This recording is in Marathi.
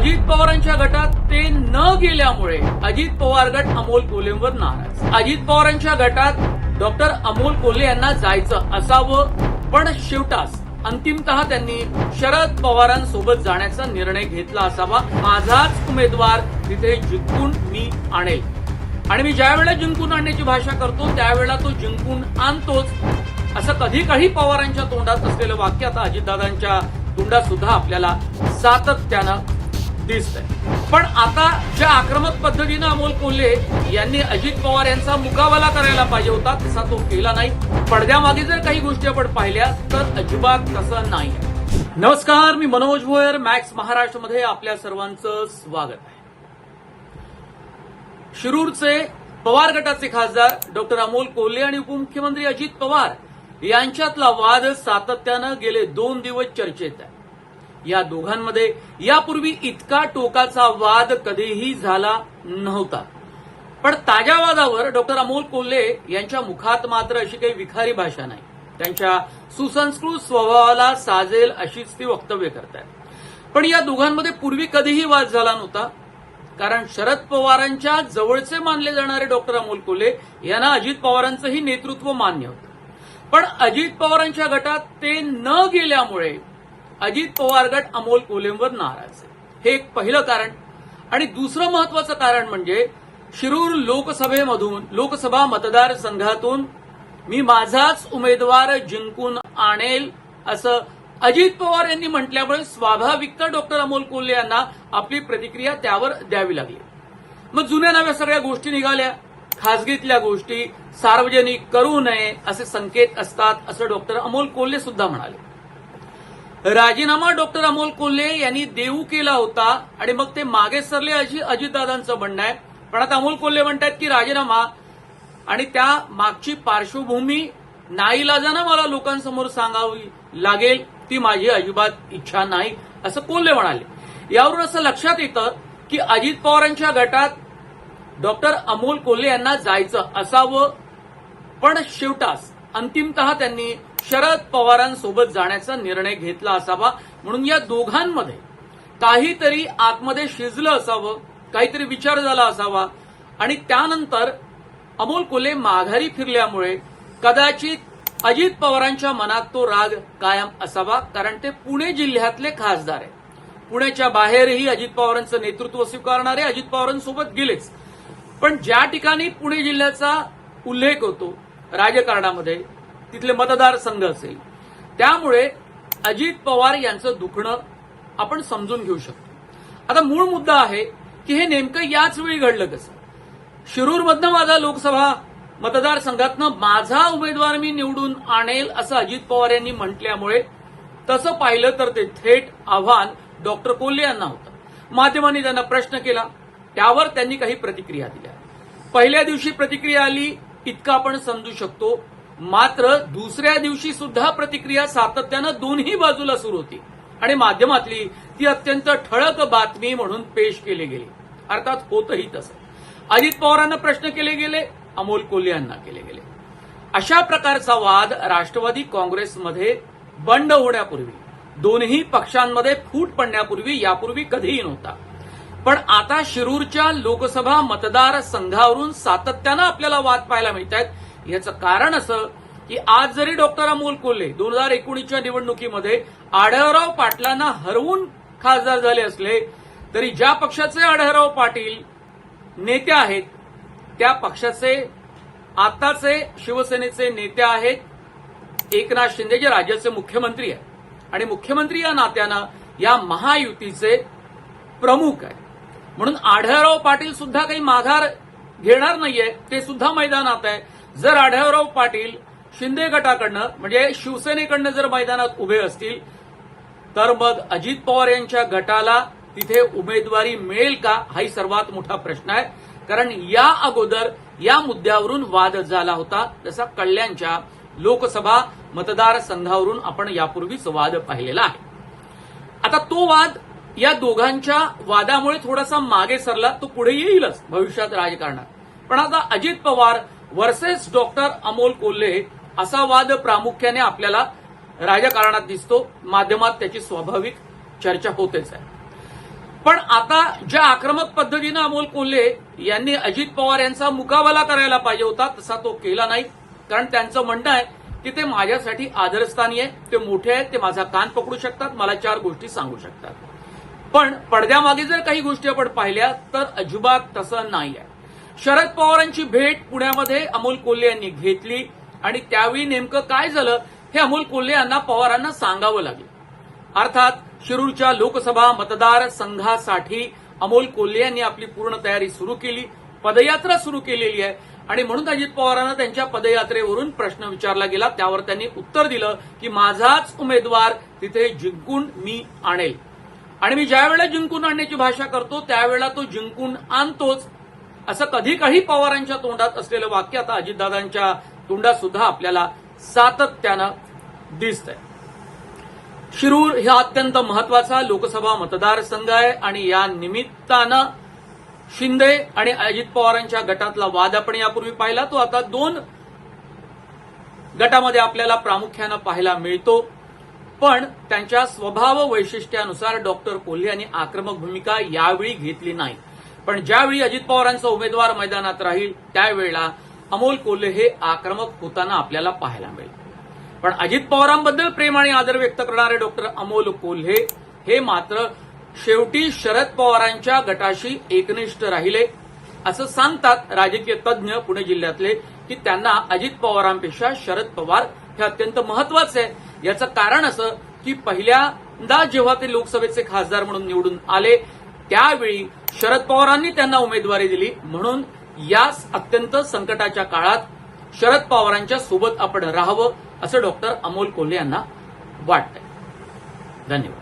अजित पवारांच्या गटात ते न गेल्यामुळे अजित पवार गट अमोल कोलेंवर नाराज. अजित पवारांच्या गटात डॉक्टर अमोल कोल्हे यांना जायचं असावं पण शेवटास अंतिमतः त्यांनी शरद पवारांसोबत जाण्याचा निर्णय घेतला असावा. माझाच उमेदवार तिथे जिंकून मी आणेल. आणि मी ज्यावेळेला जिंकून आणण्याची भाषा करतो त्यावेळेला तो जिंकून आणतोच. असं कधी काही पवारांच्या तोंडात असलेलं वाक्य आता अजितदादांच्या तोंडात सुद्धा आपल्याला सातत्यानं दिसतंय. पण आता ज्या आक्रमक पद्धतीनं अमोल कोल्हे यांनी अजित पवार यांचा मुकाबला करायला पाहिजे होता तसा तो केला नाही. पडद्यामागे जर काही गोष्टी आपण पाहिल्या तर अजिबात तसं नाही. नमस्कार मी मनोज भोयर मॅक्स महाराष्ट्रमध्ये आपल्या सर्वांचं स्वागत आहे. शिरूरचे पवार गटाचे खासदार डॉक्टर अमोल कोल्हे आणि उपमुख्यमंत्री अजित पवार यांच्यातला वाद सातत्यानं गेले दोन दिवस चर्चेत आहे. या दोघांमध्ये यापूर्वी इतका टोकाचा वाद कधीही झाला नव्हता. पण ताज्या वादावर डॉक्टर अमोल कोल्हे यांच्या मुखात मात्र अशी काही विखारी भाषा नाही. त्यांच्या सुसंस्कृत स्वभावाला साजेल अशीच ती वक्तव्य करतात पण या दोघांमध्ये पूर्वी कधीही वाद झाला नव्हता. कारण शरद पवारांच्या जवळचे मानले जाणारे डॉक्टर अमोल कोल्हे यांना अजित पवारांचंही नेतृत्व मान्य होतं. पण अजित पवारांच्या गटात ते न गेल्यामुळे अजित पवार गट अमोल कोलेंवर नाराज आहे. हे एक पहिलं कारण. आणि दुसरं महत्वाचं कारण म्हणजे शिरूर लोकसभेमधून लोकसभा मतदारसंघातून मी माझाच उमेदवार जिंकून आणेल असं अजित पवार यांनी म्हटल्यामुळे स्वाभाविकता डॉक्टर अमोल कोल्हे यांना आपली प्रतिक्रिया त्यावर द्यावी लागली. मग जुन्या नव्या सगळ्या गोष्टी निघाल्या. खासगीतल्या गोष्टी सार्वजनिक करू नये असे संकेत असतात असं डॉक्टर अमोल कोल्हे सुद्धा म्हणाले. राजीनामा डॉक्टर अमोल कोल्हे यांनी देऊ केला होता आणि मग ते मागे सरले अशी अजितदादांचं म्हणणं आहे. पण आता अमोल कोल्हे म्हणतात की राजीनामा आणि त्या मागची पार्श्वभूमी नाईलाजानं मला लोकांसमोर सांगावी लागेल. ती माझी अजिबात इच्छा नाही असं कोल्हे म्हणाले. यावरून असं लक्षात येतं की अजित पवारांच्या गटात डॉक्टर अमोल कोल्हे यांना जायचं असावं पण शेवटास अंतिमतः त्यांनी शरद पवारांसोबत जाण्याचा निर्णय घेतला असावा. म्हणून या दोघांमध्ये काहीतरी आतमध्ये शिजलं असावं काहीतरी विचार झाला असावा. आणि त्यानंतर अमोल कोल्हे माघारी फिरल्यामुळे कदाचित अजित पवारांच्या मनात तो राग कायम असावा कारण ते पुणे जिल्ह्यातले खासदार आहे पुण्याच्या बाहेरही अजित पवारांचं नेतृत्व स्वीकारणारे अजित पवारांसोबत गेलेच. पण ज्या ठिकाणी पुणे जिल्ह्याचा उल्लेख होतो राजकारणामध्ये तिथले मतदारसंघ असेल. त्यामुळे अजित पवार यांचं दुखणं आपण समजून घेऊ शकतो. आता मूळ मुद्दा आहे की हे नेमकं याच वेळी घडलं कसं? शिरूरमधनं माझा लोकसभा मतदारसंघातनं माझा उमेदवार मी निवडून आणेल असं अजित पवार यांनी म्हटल्यामुळे तसं पाहिलं तर ते थेट आव्हान डॉक्टर कोल्हे यांना होतं. माध्यमांनी त्यांना प्रश्न केला. त्यावर त्यांनी काही प्रतिक्रिया दिल्या. पहिल्या दिवशी प्रतिक्रिया आली इतकं आपण समजू शकतो. मात्र दुसऱ्या दिवशी सुद्धा प्रतिक्रिया सातत्यानं दोन्ही बाजूला सुरू होती. आणि माध्यमातली ती अत्यंत ठळक बातमी म्हणून पेश केली गेली. अर्थात होतही तसं. अजित पवारांना प्रश्न केले गेले अमोल कोल्हे यांना केले गेले. अशा प्रकारचा वाद राष्ट्रवादी काँग्रेसमध्ये बंड होण्यापूर्वी दोन्ही पक्षांमध्ये फूट पडण्यापूर्वी यापूर्वी कधीही नव्हता. पण आता शिरूरच्या लोकसभा मतदारसंघावरून सातत्यानं आपल्याला वाद पाहायला मिळत आहेत याचं कारण असं की आज जरी डॉक्टर अमोल कोल्हे दोन हजार एकोणीसच्या निवडणुकीमध्ये आढळराव पाटलांना हरवून खासदार झाले असले तरी ज्या पक्षाचे आढळराव पाटील नेते आहेत त्या पक्षाचे आताचे शिवसेनेचे नेते आहेत. एकनाथ शिंदे जे राज्याचे मुख्यमंत्री आहेत. आणि मुख्यमंत्री या नात्यानं या महायुतीचे प्रमुख आहे म्हणून आढळराव पाटील सुद्धा काही माघार घेणार नाहीये ते सुद्धा मैदानात आहे. जर आढळराव पाटील शिंदे गटाकडनं म्हणजे शिवसेनेकडनं जर मैदानात उभे असतील तर मग अजित पवार यांच्या गटाला तिथे उमेदवारी मिळेल का? हाही सर्वात मोठा प्रश्न आहे. कारण या अगोदर या मुद्द्यावरून वाद झाला होता. जसा कल्याणच्या लोकसभा मतदारसंघावरून आपण यापूर्वीच वाद पाहिलेला आहे. आता तो वाद या दोघांच्या वादामुळे थोडासा मागे सरला तो पुढे येईलच भविष्यात राजकारणात. पण आता अजित पवार वर्सेस डॉक्टर अमोल कोल्हे असा वाद प्रामुख्याने आपल्याला राजकारणात दिसतो. माध्यमात त्याची स्वाभाविक चर्चा होतेच आहे. पण आता ज्या आक्रमक पद्धतीनं अमोल कोल्हे यांनी अजित पवार यांचा मुकाबला करायला पाहिजे होता तसा तो केला नाही. कारण त्यांचं म्हणणं आहे की ते माझ्यासाठी आदरस्थानी आहे ते मोठे आहेत ते माझा कान पकडू शकतात मला चार गोष्टी सांगू शकतात. पण पडद्यामागे जर काही गोष्टी आपण पाहिल्या तर अजिबात तसं नाही आहे शरद पवारांची भेट पुण्यामध्ये अमोल कोल्हे यांनी घेतली आणि त्यावेळी नेमकं काय झालं हे अमोल कोल्हे यांना पवारांना सांगावं लागलं. अर्थात शिरूरच्या लोकसभा मतदार संघासाठी अमोल कोल्हे यांनी आपली पूर्ण तयारी सुरू केली पदयात्रा सुरू केलेली आहे आणि म्हणून अजित पवारांना त्यांच्या पदयात्रेवरून प्रश्न विचारला गेला. त्यावर त्यांनी उत्तर दिलं की माझाच उमेदवार तिथे जिंकून मी आणेल. आणि मी ज्यावेळेला जिंकून आणण्याची भाषा करतो त्यावेळेला तो जिंकून आणतोच. असं कधी काही पवारांच्या तोंडात असलेलं वाक्य आता अजितदादांच्या तोंडात सुद्धा आपल्याला सातत्यानं दिसतंय. शिरूर हा अत्यंत महत्त्वाचा लोकसभा मतदारसंघ आहे आणि या निमित्तानं शिंदे आणि अजित पवारांच्या गटातला वाद आपण यापूर्वी पाहिला. तो आता दोन गटामध्ये आपल्याला प्रामुख्यानं पाहायला मिळतो. पण त्यांच्या स्वभाव वैशिष्ट्यानुसार डॉक्टर कोल्हे यांनी आक्रमक भूमिका यावेळी घेतली नाही. पण ज्यावेळी अजित पवारांचा उमेदवार मैदानात राहील त्यावेळेला अमोल कोल्हे हे आक्रमक होताना आपल्याला पाहायला मिळेल. पण अजित पवारांबद्दल प्रेम आणि आदर व्यक्त करणारे डॉक्टर अमोल कोल्हे हे मात्र शेवटी शरद पवारांच्या गटाशी एकनिष्ठ राहिले. असं सांगतात राजकीय तज्ज्ञ पुणे जिल्ह्यातले की त्यांना अजित पवारांपेक्षा शरद पवार हे अत्यंत महत्त्वाचे आहे याचं कारण असं की पहिल्यांदा जेव्हा ते लोकसभेचे खासदार म्हणून निवडून आले त्यावेळी शरद पवारांनी त्यांना उमेदवारी दिली. म्हणून याच अत्यंत संकटाच्या काळात शरद पवारांच्या सोबत आपण राहावं असं डॉक्टर अमोल कोल्हे यांना वाटतंय. धन्यवाद.